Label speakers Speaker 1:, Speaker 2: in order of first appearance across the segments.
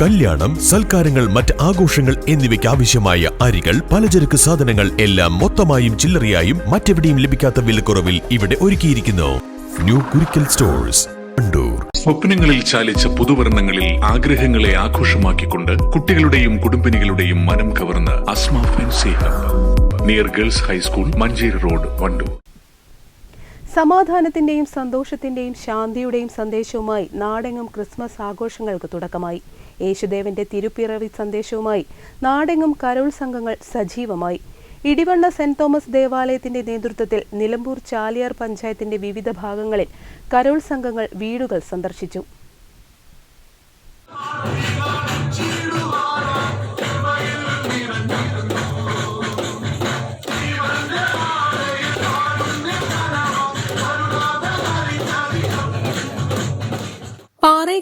Speaker 1: കല്യാണം സൽക്കാരങ്ങൾ മറ്റ് ആഘോഷങ്ങൾ എന്നിവയ്ക്ക് ആവശ്യമായ അരികൾ പലചരക്ക് സാധനങ്ങൾ എല്ലാം മൊത്തമായും ചില്ലറയായും മറ്റെവിടെയും ലഭിക്കാത്ത വിലക്കുറവിൽ ഇവിടെ ഒരുക്കിയിരിക്കുന്നു. ന്യൂ കുരിക്കൽ സ്റ്റോഴ്സ്
Speaker 2: സ്വപ്നങ്ങളിൽ ചാലിച്ച പുതുവർണങ്ങളിൽ ആഗ്രഹങ്ങളെ ആഘോഷമാക്കിക്കൊണ്ട് കുട്ടികളുടെയും കുടുംബിനികളുടെയും മനം കവർന്ന് Asma fancy hub. Near girls high school Manjeri road Wandoor
Speaker 3: സമാധാനത്തിന്റെയും സന്തോഷത്തിന്റെയും ശാന്തിയുടെയും സന്ദേശവുമായി നാടെങ്ങും ക്രിസ്മസ് ആഘോഷങ്ങൾക്ക് തുടക്കമായി. യേശുദേവന്റെ തിരുപ്പിറവി സന്ദേശവുമായി നാടെങ്ങും കരോൾ സംഘങ്ങൾ സജീവമായി. ഇടിവണ്ണ സെന്റ് തോമസ് ദേവാലയത്തിന്റെ നേതൃത്വത്തിൽ നിലമ്പൂർ ചാലിയാർ പഞ്ചായത്തിന്റെ വിവിധ ഭാഗങ്ങളിൽ കരോൾ സംഘങ്ങൾ വീടുകൾ സന്ദർശിച്ചു.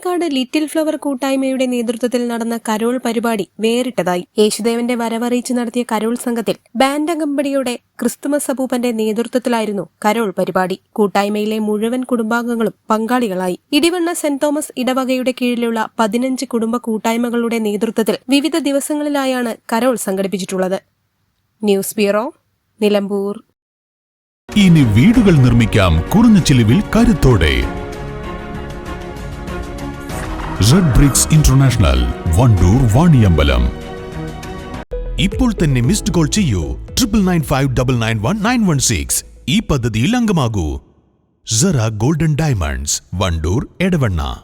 Speaker 4: പാറേക്കാട് ലിറ്റിൽ ഫ്ലവർ കൂട്ടായ്മയുടെ നേതൃത്വത്തിൽ നടന്ന കരോൾ പരിപാടി വേറിട്ടതായി. യേശുദേവന്റെ വരവറിയിച്ച് നടത്തിയ കരോൾ സംഘത്തിൽ ബാൻഡ് കമ്പനിയുടെ ക്രിസ്തുമസ് അപ്പൂപ്പന്റെ നേതൃത്വത്തിലായിരുന്നു കരോൾ പരിപാടി. കൂട്ടായ്മയിലെ മുഴുവൻ കുടുംബാംഗങ്ങളും പങ്കാളികളായി. ഇടിവണ്ണ സെന്റ് തോമസ് ഇടവകയുടെ കീഴിലുള്ള പതിനഞ്ച് കുടുംബ കൂട്ടായ്മകളുടെ നേതൃത്വത്തിൽ വിവിധ ദിവസങ്ങളിലായാണ് കരോൾ സംഘടിപ്പിച്ചിട്ടുള്ളത്. News bureau Nilambur.
Speaker 1: ഇനി വീടുകൾ നിർമ്മിക്കാം. കുറഞ്ഞ ചിലവിൽ കരുത്തോടെ. Red bricks international Wandoor Vaniyambalam ഇപ്പോൾ തന്നെ മിസ്ഡ് കോൾ ചെയ്യൂ. Triple nine five double nine one nine one six ഈ പദ്ധതിയിൽ അംഗമാകൂ. Zara golden diamonds Wandoor Edavanna